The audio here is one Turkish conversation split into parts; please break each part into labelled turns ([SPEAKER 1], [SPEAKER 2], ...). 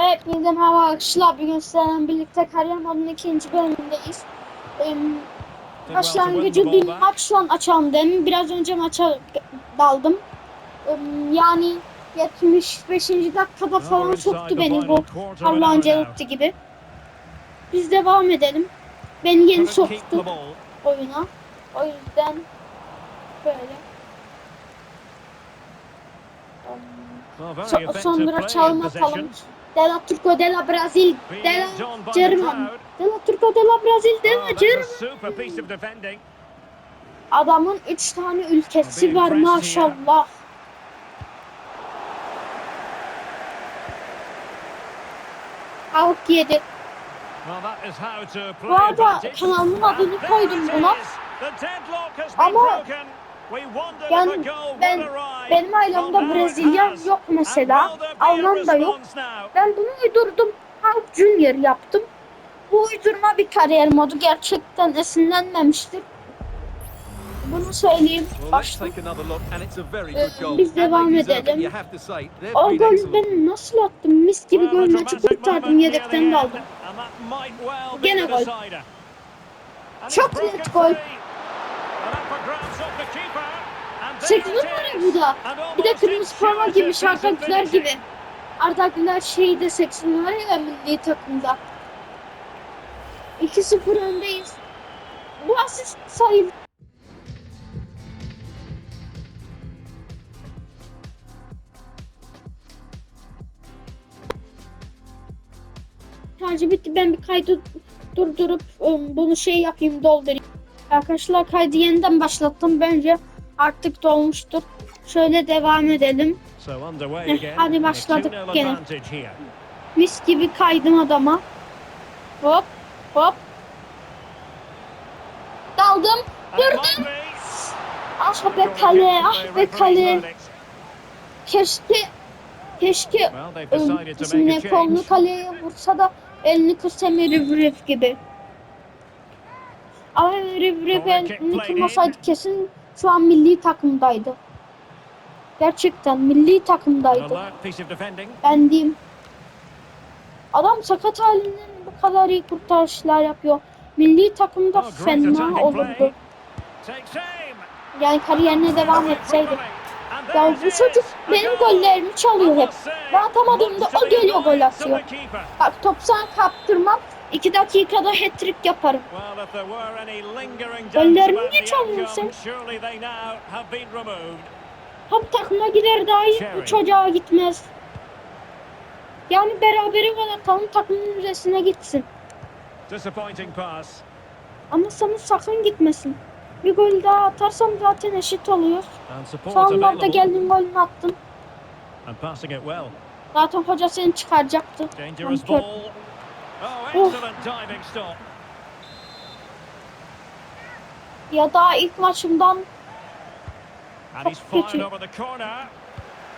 [SPEAKER 1] Evet, yeniden hava akışlar. Bugün sizlerle birlikte kariyer modunun ikinci bölümündeyiz. Ee, başlangıcı bir maç şu an açalım dedim. Biraz önce maça daldım. Ee, yani 75. dakikada falan soktu beni bu Carlo Ancelotti gibi. Biz devam edelim. Beni yeni soktu oyuna. O yüzden böyle. So- sonra çalım atalım. Della Turco, Della Brazil, Della German. Della Turco, Della Brazil, Della German. Adamın 3 tane ülkesi var maşallah. Halk yedi.
[SPEAKER 2] Bu arada kanalımın adını koydum buna.
[SPEAKER 1] Ama
[SPEAKER 2] yani ben
[SPEAKER 1] ben benim ailemde Brezilya yok mesela. Alman da yok. Ben bunu uydurdum. Halk Junior yaptım. Bu uydurma bir kariyer modu gerçekten esinlenmemiştir. Bunu söyleyeyim. Başta.
[SPEAKER 2] Biz devam edelim.
[SPEAKER 1] O gol ben nasıl attım? Mis gibi gol maçı kurtardım. Yedekten kaldım.
[SPEAKER 2] Gene gol.
[SPEAKER 1] Çok net gol. Sekiz numara bu da. Bir de kırmızı forma gibi Arda Güler gibi. Arda Güler şeyde 80 numara ya milli takımda. 2-0 öndeyiz. Bu asist sayılır. Şarjı bitti. Ben bir kaydı durdurup ım, bunu şey yapayım doldurayım. Arkadaşlar kaydı yeniden başlattım. Bence artık dolmuştur. Şöyle devam edelim.
[SPEAKER 2] Heh, hadi başladık gene.
[SPEAKER 1] Mis gibi kaydım adama. Hop hop. Daldım. Vurdum. Ah be kale. Ah be kale. Keşke keşke ım, ismini kolunu kaleye vursa da elini kırsa Riv gibi. Ama elini kırmasaydı kesin şu an milli takımdaydı. Gerçekten milli takımdaydı. Ben diyeyim. Adam sakat halinden bu kadar iyi kurtarışlar yapıyor. Milli takımda fena olurdu. Yani kariyerine devam etseydi. Ya bu çocuk benim gollerimi çalıyor hep. Ben atamadığımda o geliyor gol atıyor. Bak top sana kaptırmam. 2 dakikada hat-trick yaparım.
[SPEAKER 2] Gollerimi niye çalıyorsun?
[SPEAKER 1] Tam takıma gider dahi bu çocuğa gitmez. Yani berabere gol atalım takımın müzesine gitsin. Ama sana sakın gitmesin. Bir gol daha atarsam zaten eşit oluyor. Sonlarda geldin golünü attın. Zaten hoca seni çıkaracaktı.
[SPEAKER 2] Oh, excellent diving stop.
[SPEAKER 1] Ya da ilk maçımdan Çok kötü.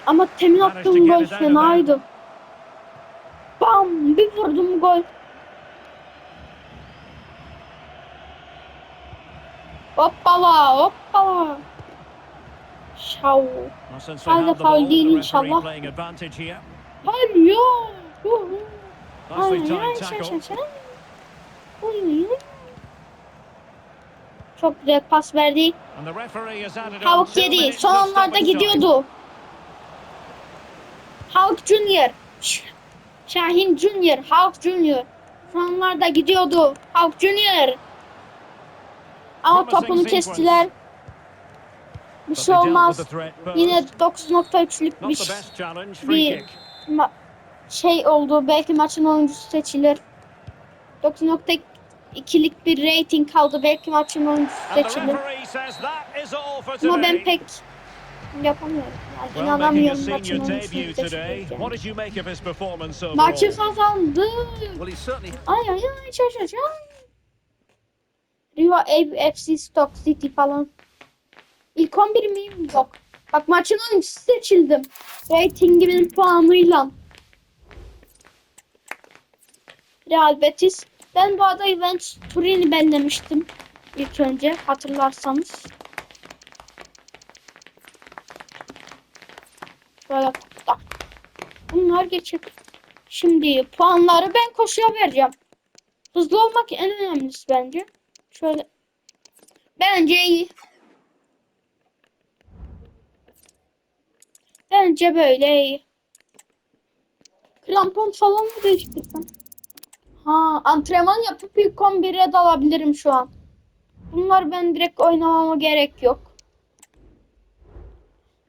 [SPEAKER 1] ama temin attığım gol fenaydı. Bam! Bir vurdum gol. Hoppala hoppala. Şav. Faul
[SPEAKER 2] ball.
[SPEAKER 1] değil inşallah. Hayır ya. Çok güzel pas verdi. Havuk yedi. Son
[SPEAKER 2] time.
[SPEAKER 1] gidiyordu. Havuk Junior. Şahin Junior. Havuk Junior. Son onlarda gidiyordu. Havuk Junior. Ama topunu kestiler. Bir şey olmaz. Yine 9.3'lük
[SPEAKER 2] Not
[SPEAKER 1] bir bir şey oldu. Belki maçın oyuncusu seçilir. 9.2'lik bir rating kaldı. Belki maçın oyuncusu seçilir. Ama ben pek yapamıyorum. Yani inanamıyorum maçın
[SPEAKER 2] performance overall?
[SPEAKER 1] Maçı kazandı. Ay ay ay şaş şaş ay. Rio FC Stock City falan. İlk 11 miyim? Yok. Bak maçın oyuncusu seçildim. Ratingimin puanıyla. Real Betis. Ben bu arada Juventus Turin'i bellemiştim. ilk önce hatırlarsanız. Böyle tak. Bunlar geçip Şimdi puanları ben koşuya vereceğim. Hızlı olmak en önemlisi bence. Şöyle. Bence iyi. Bence böyle iyi. Krampon falan mı değiştirsem? Ha, antrenman yapıp ilk 11'e dalabilirim şu an. Bunlar ben direkt oynamama gerek yok.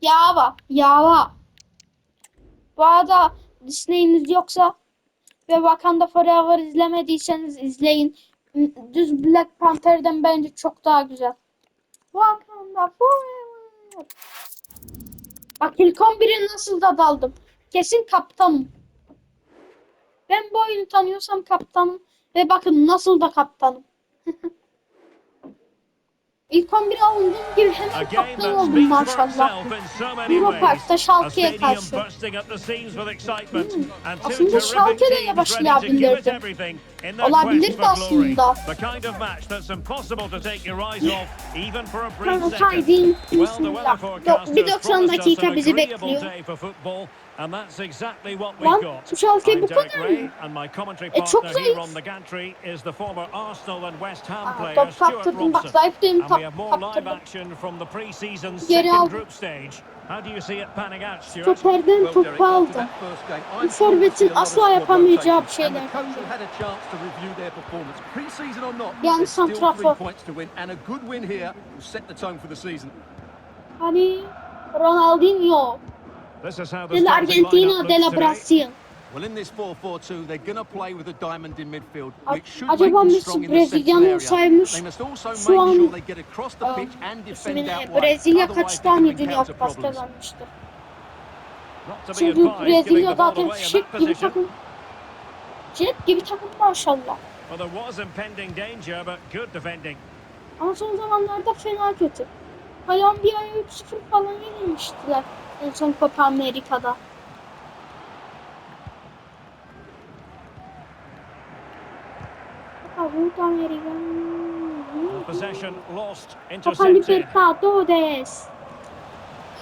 [SPEAKER 1] Yava, yava. Bu arada Disney'iniz yoksa ve Wakanda Forever izlemediyseniz izleyin. Düz Black Panther'den bence çok daha güzel. Wakanda Forever. Bak ilk 11'e nasıl da daldım. Kesin kaptanım. Ben bu oyunu tanıyorsam kaptanım. Ve bakın nasıl da kaptanım. İlk 11 alındığım gibi hemen kaptan oldum maşallah.
[SPEAKER 2] itself in so many
[SPEAKER 1] Euro
[SPEAKER 2] ways.
[SPEAKER 1] Park'ta
[SPEAKER 2] A
[SPEAKER 1] Schalke'ye karşı.
[SPEAKER 2] two
[SPEAKER 1] Aslında Schalke de
[SPEAKER 2] their
[SPEAKER 1] Olabilirdi aslında.
[SPEAKER 2] The kind of match that's impossible to take your eyes off, even for a brief
[SPEAKER 1] Tamam,
[SPEAKER 2] second.
[SPEAKER 1] haydi
[SPEAKER 2] Well, the weather
[SPEAKER 1] bismillah.
[SPEAKER 2] forecasters
[SPEAKER 1] Bir 90
[SPEAKER 2] promised us
[SPEAKER 1] dakika
[SPEAKER 2] an
[SPEAKER 1] bizi bekliyor.
[SPEAKER 2] Day for football, and that's exactly what we've
[SPEAKER 1] Lan
[SPEAKER 2] got.
[SPEAKER 1] bu Schalke
[SPEAKER 2] I'm
[SPEAKER 1] bu
[SPEAKER 2] Derek
[SPEAKER 1] kadar
[SPEAKER 2] Ray,
[SPEAKER 1] mı?
[SPEAKER 2] and my commentary
[SPEAKER 1] E, çok
[SPEAKER 2] partner here
[SPEAKER 1] zayıf.
[SPEAKER 2] on the gantry is the former Arsenal and West Ham
[SPEAKER 1] Aa,
[SPEAKER 2] player
[SPEAKER 1] top
[SPEAKER 2] Stuart
[SPEAKER 1] kaptırdım bak
[SPEAKER 2] Robson.
[SPEAKER 1] zayıf değilim
[SPEAKER 2] And
[SPEAKER 1] top
[SPEAKER 2] we have more live
[SPEAKER 1] kaptırdım.
[SPEAKER 2] action from the pre-season
[SPEAKER 1] Geri
[SPEAKER 2] second
[SPEAKER 1] aldım.
[SPEAKER 2] group stage. How do you see it panning out, Stuart?
[SPEAKER 1] Stoperden
[SPEAKER 3] Well, Derek,
[SPEAKER 1] topu
[SPEAKER 3] after
[SPEAKER 1] aldım.
[SPEAKER 3] that first game,
[SPEAKER 1] Bu
[SPEAKER 3] I'm
[SPEAKER 1] forvetin
[SPEAKER 3] sure we'll see a lot of
[SPEAKER 1] asla
[SPEAKER 3] squad
[SPEAKER 1] yapamayacağı
[SPEAKER 3] rotation.
[SPEAKER 1] bir şeyler.
[SPEAKER 3] And the coach will had a chance to review their performance. Pre-season or not,
[SPEAKER 1] Yani
[SPEAKER 3] there's still
[SPEAKER 1] santrafor.
[SPEAKER 3] three points to win, and a good win here will set the tone for the season.
[SPEAKER 1] Hani Ronaldinho, de la Argentina,
[SPEAKER 2] lineup
[SPEAKER 1] de la. Brasil.
[SPEAKER 3] Well, in this 4-4-2, they're going to play with a diamond in midfield, which should
[SPEAKER 1] acaba
[SPEAKER 3] make them strong in the central area. They must also make
[SPEAKER 1] an,
[SPEAKER 3] sure they get across the pitch and defend
[SPEAKER 1] ismini
[SPEAKER 3] out wide.
[SPEAKER 1] Brezilya kaç
[SPEAKER 3] Otherwise, they
[SPEAKER 1] tane Dünya
[SPEAKER 3] encounter
[SPEAKER 1] Kupası
[SPEAKER 3] problems.
[SPEAKER 1] kazanmıştı?
[SPEAKER 2] Not to be
[SPEAKER 1] Çünkü
[SPEAKER 2] advised, giving
[SPEAKER 1] Brezilya
[SPEAKER 2] the ball
[SPEAKER 1] zaten
[SPEAKER 2] away in
[SPEAKER 1] fişek
[SPEAKER 2] that
[SPEAKER 1] gibi
[SPEAKER 2] position.
[SPEAKER 1] takım. Jet gibi takım maşallah.
[SPEAKER 2] Well, there was impending danger, but good defending.
[SPEAKER 1] Ama son zamanlarda fena kötü. Kolombiya'ya 3-0 falan yenilmiştiler en son Copa Amerika'da. Copa Amerika.
[SPEAKER 2] Possession lost,
[SPEAKER 1] Copa. Libertadores.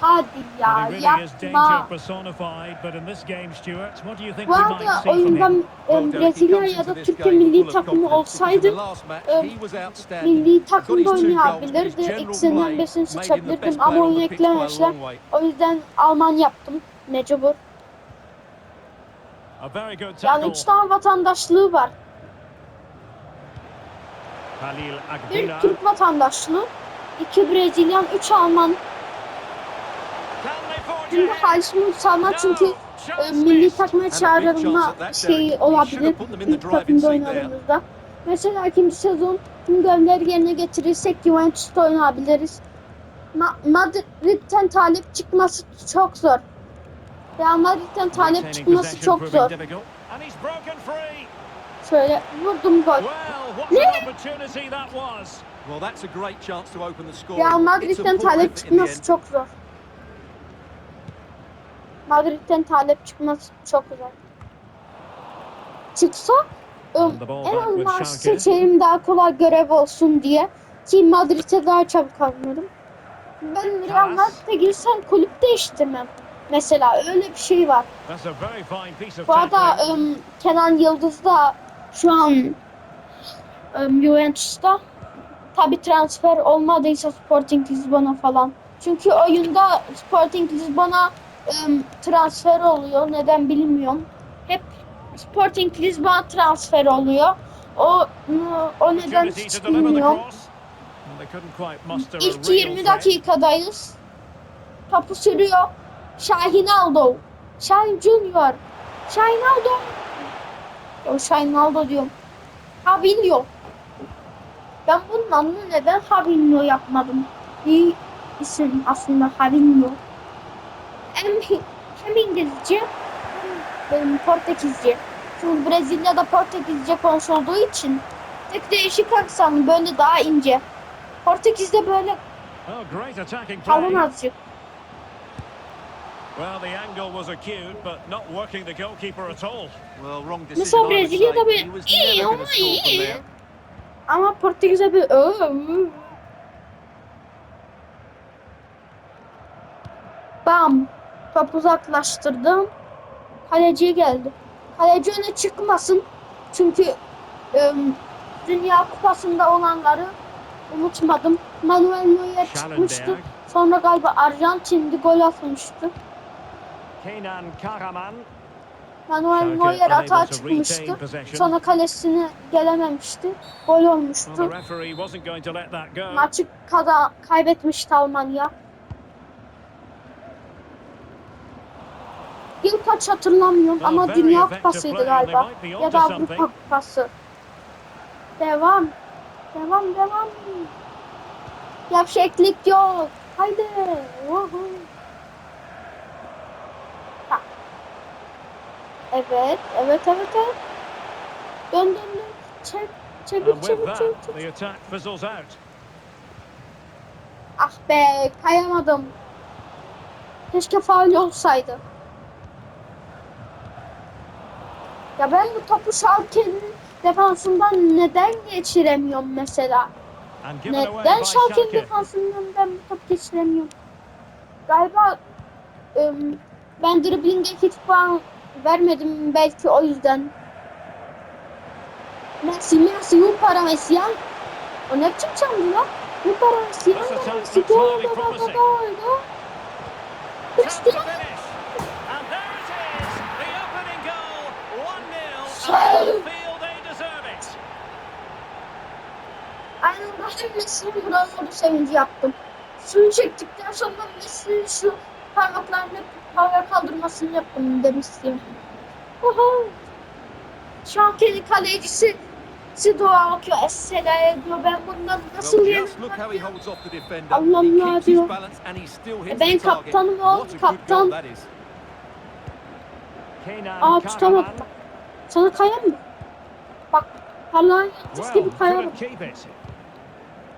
[SPEAKER 1] Hadi ya yapma.
[SPEAKER 2] personified, but in this game, Stuart, what do you think
[SPEAKER 1] Bu
[SPEAKER 2] we
[SPEAKER 1] arada oyunda
[SPEAKER 3] he
[SPEAKER 1] Brezilya ya da Türkiye milli takımı olsaydı
[SPEAKER 3] outstanding.
[SPEAKER 1] milli takımda oynayabilirdi.
[SPEAKER 3] him the
[SPEAKER 1] seçebilirdim ama
[SPEAKER 3] player on
[SPEAKER 1] oyunu
[SPEAKER 3] the pitch by a
[SPEAKER 1] eklememişler. O yüzden Alman yaptım. Mecbur. Yani üç tane vatandaşlığı var. Bir. Türk vatandaşlığı, iki Brezilyan, üç Alman.
[SPEAKER 2] Ahead?
[SPEAKER 1] Halis Salman çünkü e, milli takıma çağrılma şeyi olabilir ilk takımda oynadığımızda. Mesela ikinci sezon görevleri yerine getirirsek Juventus'ta oynayabiliriz. Ma- Madrid'den talip çıkması çok zor. Real Madrid'den talip çıkması çok zor. Şöyle vurdum gol.
[SPEAKER 3] Score.
[SPEAKER 1] Real Madrid'den talep çıkması çok zor. Madrid'den talep çıkması çok zor. Çıksa en azından seçerim daha kolay görev olsun diye. Ki Madrid'e daha çabuk alınırım. Ben Real. Madrid'e girsem kulüp değiştirmem. Mesela öyle bir şey var. Bu arada ım, Kenan Yıldız da şu an ım, Juventus'ta. Tabi transfer olmadıysa Sporting Lisbon'a falan. Çünkü oyunda Sporting Lisbon'a transfer oluyor. Neden bilmiyorum. Hep Sporting Lisbon'a transfer oluyor. O o neden hiç bilmiyorum. İlk
[SPEAKER 2] real
[SPEAKER 1] 20
[SPEAKER 2] threat.
[SPEAKER 1] dakikadayız. Topu sürüyor. Şahin Aldo. Şahin Junior. Şahin Aldo. O Şahin Aldo diyorum. Fabinho. Ben bunun adını neden Fabinho yapmadım? İyi isim aslında Fabinho. Hem, hem İngilizce hem Portekizce. Çünkü Brezilya'da Portekizce konuşulduğu için tek değişik aksanı böyle daha ince. Portekiz'de böyle
[SPEAKER 2] Oh,
[SPEAKER 1] kalın azıcık.
[SPEAKER 2] Well, the angle was acute, but not working the goalkeeper at all.
[SPEAKER 3] Well, wrong decision.
[SPEAKER 1] Mesela Brezilya'da
[SPEAKER 3] was
[SPEAKER 1] iyi
[SPEAKER 3] never
[SPEAKER 1] ama
[SPEAKER 3] gonna score from
[SPEAKER 1] iyi.
[SPEAKER 3] there.
[SPEAKER 1] Ama Portekiz'de bir! Bam. Top uzaklaştırdım. Kaleci geldi. Kaleci öne çıkmasın. Çünkü ım, Dünya Kupası'nda olanları unutmadım. Manuel Neuer çıkmıştı. Sonra galiba Arjantin'de gol atmıştı.
[SPEAKER 2] Kenan Karaman.
[SPEAKER 1] Manuel Neuer atağa çıkmıştı. Sonra kalesine gelememişti. Gol olmuştu. Maçı kada kaybetmişti Almanya. Yıl kaç hatırlamıyorum ama Dünya Kupası'ydı galiba. Ya da. Avrupa Kupası. Devam. Devam devam. Gevşeklik yok. Haydi. Uhu. Ha. Evet, evet, evet, evet. Dön dön dön. Çek, çevir, çevir, çevir. Ah be kayamadım. Keşke faul olsaydı. Ya ben bu topu Schalke'nin defansından neden geçiremiyorum mesela? Neden Schalke'nin
[SPEAKER 2] Schalke.
[SPEAKER 1] defansından ben bu topu geçiremiyorum? Galiba ım, ben dribbling'e hiç puan vermedim belki o yüzden. Messi, Messi, Yupara Messi ya. O ne biçim çaldı lan? Yupara Messi,
[SPEAKER 2] attack
[SPEAKER 1] Messi,
[SPEAKER 2] looks
[SPEAKER 1] gol,
[SPEAKER 2] highly
[SPEAKER 1] gol, gol,
[SPEAKER 2] promising.
[SPEAKER 1] gol, ben Messi'nin Ronaldo sevinci yaptım. Suyu çektikten sonra Messi'nin şu parmaklarını havaya kaldırmasını yaptım demiştim. Oho. Şu an kendi kalecisi si dua okuyor. Esseler diyor. Ben bundan nasıl yerim? Allah Allah diyor.
[SPEAKER 3] hits
[SPEAKER 1] Ben kaptanım oğlum, kaptan. Aa tutamadım. Sana kayar mı? Bak parlağın yıldız gibi
[SPEAKER 2] keep it.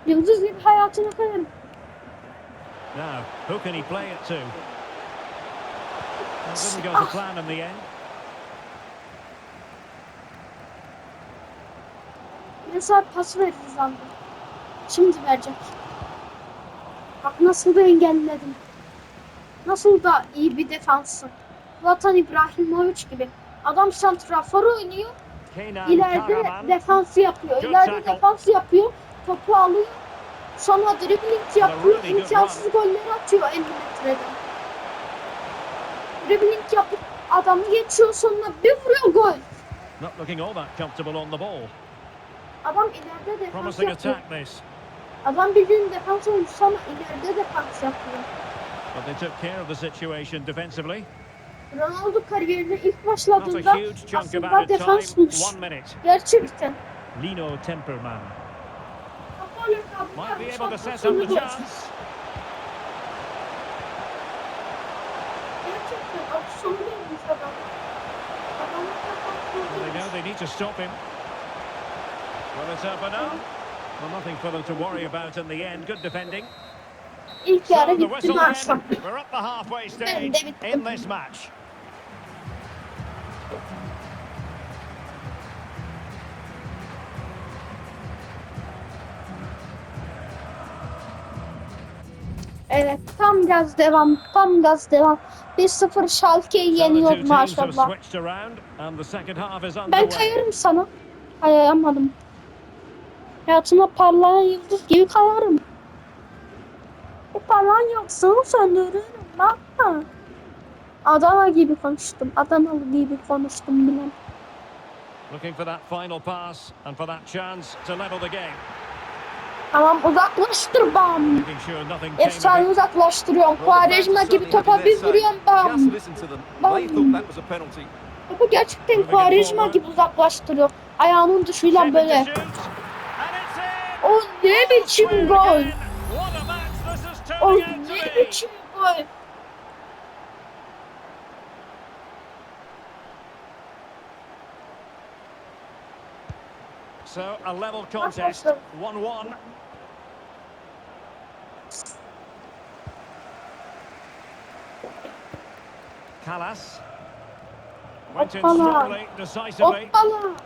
[SPEAKER 1] Yıldız gibi hayatına kayarım.
[SPEAKER 2] Now, who can he play it to? Well, didn't go to plan in the end.
[SPEAKER 1] Mesela pas verir zandım. Şimdi verecek. Bak nasıl da engelledim. Nasıl da iyi bir defansın. Zlatan İbrahimovic gibi. Adam santrafor oynuyor. İleride defansı yapıyor. İleride defansı yapıyor. Topu alıyor. Sonra dribbling yapıyor. İmkansız golleri atıyor 50 metreden. Dribbling yapıp adamı geçiyor sonra bir vuruyor gol.
[SPEAKER 2] Not looking all that comfortable on the ball.
[SPEAKER 1] Adam ileride defans yapıyor. Adam bildiğin defans oyuncusu ama ileride defans yapıyor.
[SPEAKER 2] But they took care of the situation defensively.
[SPEAKER 1] Ronaldo kariyerine ilk başladığında aslında defansmış. Gerçekten.
[SPEAKER 2] Lino Temperman might be able to set up the chance.
[SPEAKER 1] aksiyonu dönmüş adam. Adamın
[SPEAKER 2] Well, they know they need to stop him. Well, it's up and up. Well, nothing for them to worry about in the end. Good defending. So the whistle. We're up the halfway stage
[SPEAKER 1] Ben de bittim.
[SPEAKER 2] in this match.
[SPEAKER 1] Evet tam gaz devam. Tam gaz devam. 1-0 Schalke'yi yeniyor maşallah. Ben kayarım sana. Kayamadım. Hayatına parlayan yıldız gibi kayarım. Bu parlayan yoksa söndürürüm. Bak. Adana gibi konuştum. Adanalı gibi konuştum bile.
[SPEAKER 2] Looking for that final pass and for that chance to level the game.
[SPEAKER 1] Tamam uzaklaştır bam. Efsane uzaklaştırıyorum.
[SPEAKER 3] Are
[SPEAKER 1] gibi topa bir vuruyorum bam.
[SPEAKER 3] Penalty.
[SPEAKER 1] Topu gerçekten
[SPEAKER 2] forward.
[SPEAKER 1] gibi uzaklaştırıyor. Ayağının dışıyla böyle. O ne biçim gol. O ne biçim gol.
[SPEAKER 2] So a level contest, 1-1. Callas. Went in
[SPEAKER 1] Hoppala.
[SPEAKER 2] strongly, decisively.
[SPEAKER 1] Hoppala.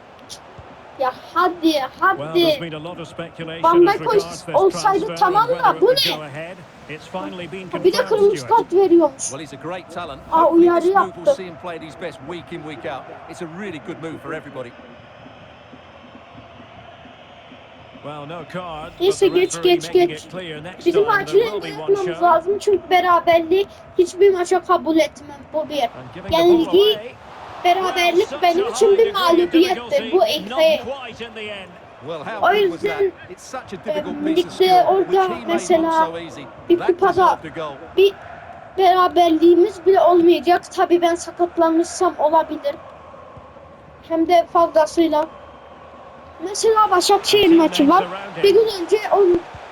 [SPEAKER 1] Ya hadi hadi.
[SPEAKER 2] been a lot of speculation
[SPEAKER 1] Van Dijk olsaydı tamam da bu ne? Bir de kırmızı kart veriyormuş.
[SPEAKER 3] Well, he's a great talent.
[SPEAKER 1] Aa, uyarı yaptı.
[SPEAKER 3] see him play at his best week in, week out. It's a really good move for everybody.
[SPEAKER 2] Well, no card, but
[SPEAKER 1] Neyse, geç, geç, geç. Bizim acilen yapmamız lazım çünkü beraberliği hiçbir maça kabul etmem. Bu bir. Yenilgi, beraberlik benim için bir mağlubiyettir. Bu ekmeği. O yüzden,
[SPEAKER 3] of
[SPEAKER 1] ligde orada mesela bir kupada bir beraberliğimiz bile olmayacak. Tabii ben sakatlanırsam olabilir. Hem de fazlasıyla. Mesela Başakşehir maçı var. Bir gün önce o,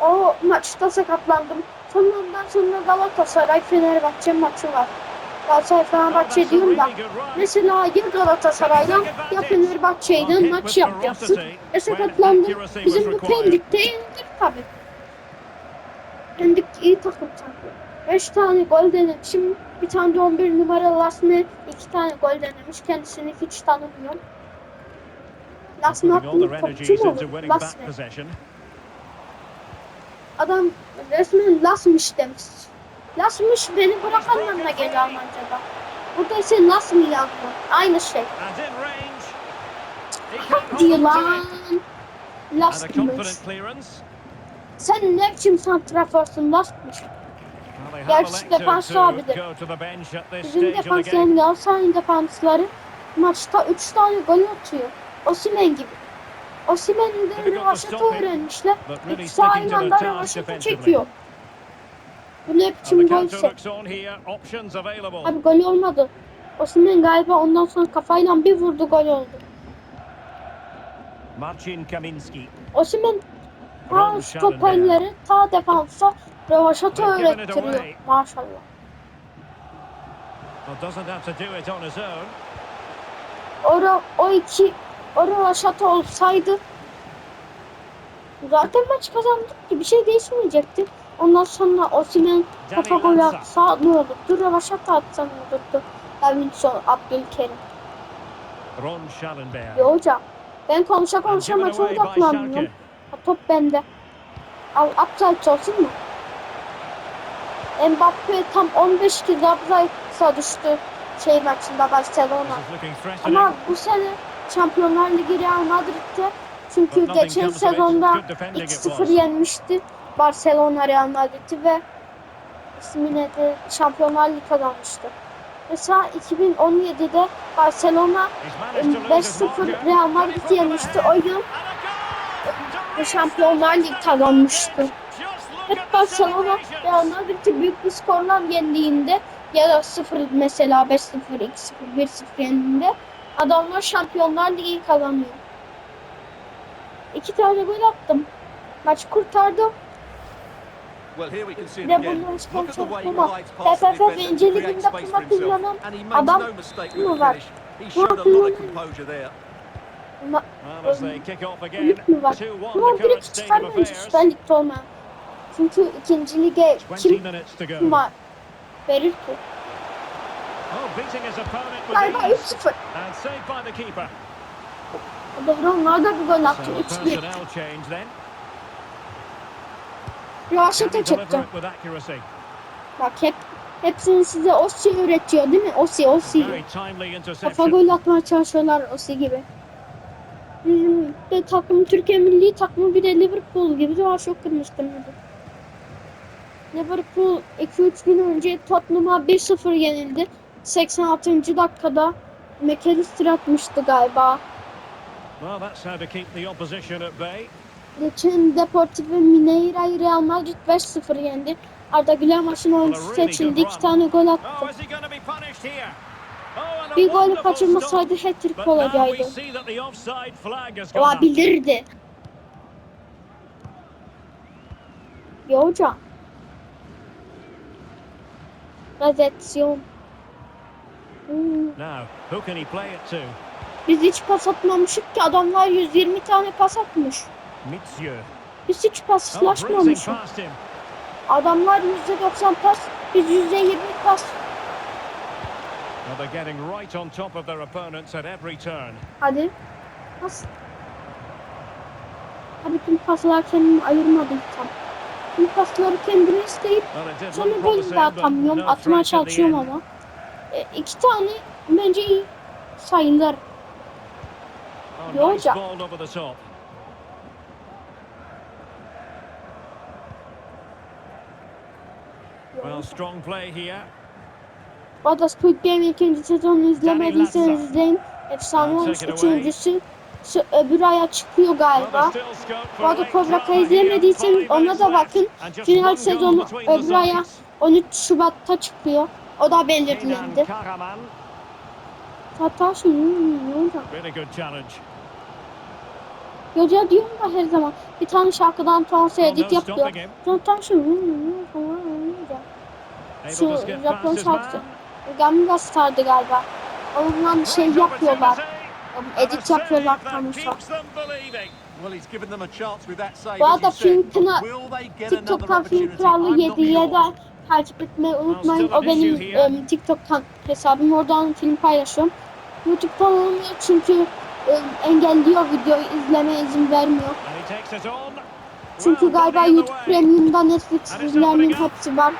[SPEAKER 1] o maçta sakatlandım. Sonra ondan sonra Galatasaray Fenerbahçe maçı var. Galatasaray Fenerbahçe diyorum da. Mesela ya Galatasaray'la ya Fenerbahçe'yle maç yapacaksın. E sakatlandım. Bizim bu Pendik'te yenildik tabii. Pendik iyi takım sanki. 5 tane gol denemişim. Bir tane de 11 numara Lasme 2 tane gol denemiş. Kendisini hiç tanımıyorum. Hakkında
[SPEAKER 2] their
[SPEAKER 1] topçu mu olur?
[SPEAKER 2] possession.
[SPEAKER 1] Adam resmen Lasmış demiş. Lasmış beni bırak anlamına geliyor Almanca'da. Burada ise Las mı yazdı? Aynı şey. Hadi lan. Lasmış. Sen ne biçim santraforsın Lasmış? Gerçi
[SPEAKER 2] to
[SPEAKER 1] abidir. Bizim defans yani Galatasaray'ın defansları maçta 3 tane gol atıyor. Osimhen gibi.
[SPEAKER 2] Difficult to
[SPEAKER 1] rövaşata öğrenmişler. İkisi aynı anda rövaşata çekiyor. Bu ne biçim
[SPEAKER 2] the
[SPEAKER 1] gol
[SPEAKER 2] counter
[SPEAKER 1] ise.
[SPEAKER 2] looks on here. Options available.
[SPEAKER 1] Abi gol olmadı. Osimhen galiba ondan sonra kafayla bir vurdu gol oldu.
[SPEAKER 2] Marcin Kaminski.
[SPEAKER 1] Osimhen ta
[SPEAKER 2] Ron
[SPEAKER 1] stoperleri ta defansa rövaşata öğrettiriyor. Maşallah.
[SPEAKER 2] Well, doesn't have to do it on his own.
[SPEAKER 1] Ora, o iki o rövaşata olsaydı zaten maç kazandık ki bir şey değişmeyecekti. Ondan sonra Osimhen kafa gol atsa ne olurdu? Rövaşata atsa ne olurdu? Davinson, Abdülkerim.
[SPEAKER 2] Ron Schallenberg.
[SPEAKER 1] Ya hocam ben konuşa konuşa
[SPEAKER 2] by
[SPEAKER 1] odaklanmıyorum. Top bende. Al upside olsun mu? Mbappe tam 15 kez upside'a düştü şey maçında Barcelona. Ama bu sene Şampiyonlar Ligi Real Madrid'de çünkü geçen sezonda
[SPEAKER 2] Good defending it
[SPEAKER 1] 2-0
[SPEAKER 2] was.
[SPEAKER 1] yenmişti Barcelona Real Madrid'i ve ismine de Şampiyonlar Ligi kazanmıştı. Mesela 2017'de Barcelona
[SPEAKER 2] He's managed to lose his
[SPEAKER 1] 5-0
[SPEAKER 2] marker.
[SPEAKER 1] Real Madrid'i yenmişti. O yıl Şampiyonlar Ligi kazanmıştı. Hep Barcelona. Real Madrid'i büyük bir skorla yendiğinde ya da 0 mesela 5-0, 2-0, 1-0 yendiğinde adamlar Şampiyonlar Ligi'yi kazanıyor. İki tane gol attım. Maç kurtardım. Ve bunun
[SPEAKER 3] past the
[SPEAKER 1] TFF
[SPEAKER 3] create
[SPEAKER 1] liginde
[SPEAKER 3] himself.
[SPEAKER 1] kullanan adam mı var? Bunu kullanan
[SPEAKER 2] again,
[SPEAKER 1] kulüp mü var?
[SPEAKER 2] 2-1
[SPEAKER 1] Ama direkt çıkar bence. Süper Lig'de olmayan. Çünkü ikinci lige
[SPEAKER 2] 20
[SPEAKER 1] kim kuma verir ki?
[SPEAKER 2] Oh, beating his opponent with
[SPEAKER 1] Galiba
[SPEAKER 2] ease.
[SPEAKER 1] 3-0.
[SPEAKER 2] And saved by the keeper.
[SPEAKER 1] Devre onlar da bir gol attı.
[SPEAKER 2] So a
[SPEAKER 1] 3-1.
[SPEAKER 2] personnel change then. Can
[SPEAKER 1] Rövaşata
[SPEAKER 2] he deliver
[SPEAKER 1] çıktı.
[SPEAKER 2] it with accuracy?
[SPEAKER 1] Bak hep hepsini size Osi öğretiyor değil mi?
[SPEAKER 2] Very timely
[SPEAKER 1] Kafa gol atmaya çalışıyorlar Osi gibi. Bizim de takım Türkiye milli takımı bir de Liverpool gibi de var çok kırmış kırmızı. Liverpool 2-3 gün önce Tottenham'a 1-0 yenildi. 86. dakikada McAllister atmıştı galiba.
[SPEAKER 2] Well, that's how to keep the opposition at bay.
[SPEAKER 1] Geçen Deportivo Mineira'yı Real Madrid 5-0 yendi. Arda Güler maçın oyuncusu seçildi. iki tane gol
[SPEAKER 2] Oh,
[SPEAKER 1] attı.
[SPEAKER 2] Oh, a
[SPEAKER 1] Bir gol
[SPEAKER 2] wonderful
[SPEAKER 1] kaçırmasaydı hat-trick olacaktı. Olabilirdi. Ya hocam. Gazetyon. Hmm,
[SPEAKER 2] Now, who can he play it to?
[SPEAKER 1] Biz hiç pas atmamışık ki adamlar 120 tane pas atmış. Biz hiç
[SPEAKER 2] Oh,
[SPEAKER 1] paslaşmamışız.
[SPEAKER 2] him.
[SPEAKER 1] Adamlar %90 pas, biz %20 pas.
[SPEAKER 2] Well, they're getting right on top of their opponents at every turn.
[SPEAKER 1] Hadi. Pas. Tabii tüm paslar kendimi ayırmadıysam. Tüm pasları kendime isteyip sonra
[SPEAKER 2] promising,
[SPEAKER 1] de atamıyorum. Atmaya çalışıyorum ama. E, iki tane bence iyi
[SPEAKER 2] the top. Well, strong play here.
[SPEAKER 1] Bu arada Squid Game ikinci sezonu izlemediyseniz izleyin. Efsane olmuş. Üçüncüsü şu öbür aya çıkıyor galiba. Bu arada Cobra Kai izlemediyseniz ona da bakın. Final sezonu öbür aya
[SPEAKER 2] sides.
[SPEAKER 1] 13 Şubat'ta çıkıyor. O da belirtildi. Hatta şimdi ne olacak?
[SPEAKER 2] Really good challenge.
[SPEAKER 1] Gece diyorum da her zaman bir tane şarkıdan transa
[SPEAKER 2] Well,
[SPEAKER 1] edit yapıyor. Zaten şimdi Şu Japon şarkısı.
[SPEAKER 2] man.
[SPEAKER 1] Gamga Star'dı galiba. Ondan şey yapıyorlar. Edit yapıyorlar tanışa.
[SPEAKER 2] keeps them believing.
[SPEAKER 3] Well, he's given them a chance with that save.
[SPEAKER 1] Bu arada film kına
[SPEAKER 3] will they get another
[SPEAKER 1] TikTok'tan film kralı
[SPEAKER 3] I'm not
[SPEAKER 1] 7'ye
[SPEAKER 3] sure.
[SPEAKER 1] de takip etmeyi unutmayın. O benim um, TikTok'tan hesabım. Oradan film paylaşıyorum. YouTube'dan olmuyor çünkü um, engelliyor videoyu izlemeye izin vermiyor. Çünkü galiba YouTube. Premium'da Netflix izleyenlerin hepsi var.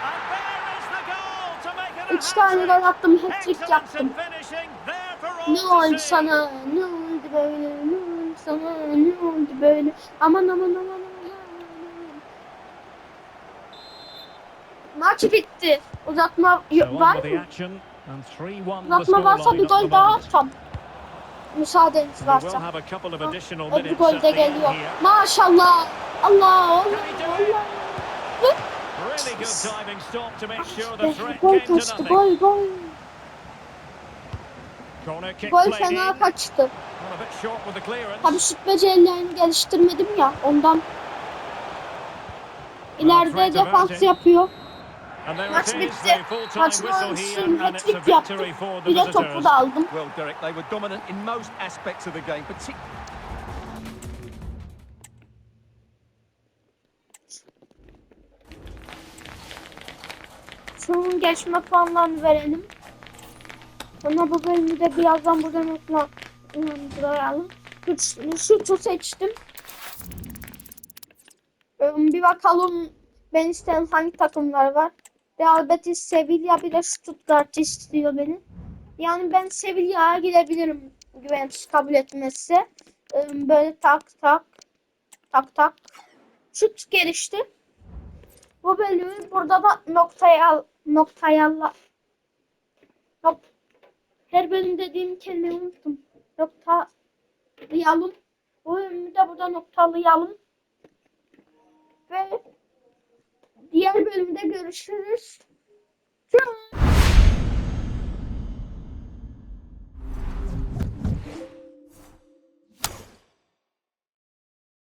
[SPEAKER 1] Üç tane gol attım, hat-trick yaptım. Ne oldu sana? Ne oldu böyle? Ne oldu sana? Ne oldu böyle? Aman aman aman aman. Maç bitti. Uzatma var mı?
[SPEAKER 2] action, and 3-1 the
[SPEAKER 1] Uzatma varsa bir gol daha atam. Müsaadeniz varsa. Öbür
[SPEAKER 2] minutes
[SPEAKER 1] gol de geliyor. Maşallah. Allah Allah.
[SPEAKER 2] Threat
[SPEAKER 1] Gol kaçtı. Gol gol. Gol fena kaçtı. Tabii şut becerilerini geliştirmedim ya ondan. İleride defans yapıyor. Maç bitti. Maçın
[SPEAKER 2] a
[SPEAKER 1] Hat-trick yaptım.
[SPEAKER 2] victory for the
[SPEAKER 1] Bir de topu
[SPEAKER 2] visitors.
[SPEAKER 1] da aldım.
[SPEAKER 3] Well, Derek, they were dominant in most aspects of the game, particularly.
[SPEAKER 1] Şunun geçme puanlarını verelim. Sonra bu bölümü de birazdan burada notlandıralım. Şut- Şutu seçtim. Ee, Bir bakalım ben isteyen hangi takımlar var. Real Betis, Sevilla bir de Stuttgart istiyor beni. Yani ben Sevilla'ya gidebilirim Juventus kabul etmezse. Böyle tak tak tak tak. Şut gelişti. Bu bölümü burada da noktaya al, noktaya al. Nok Her bölüm dediğim kelimeyi unuttum. Noktalayalım. Bu bölümü de burada noktalayalım. Ve Diğer bölümde görüşürüz. Ciao.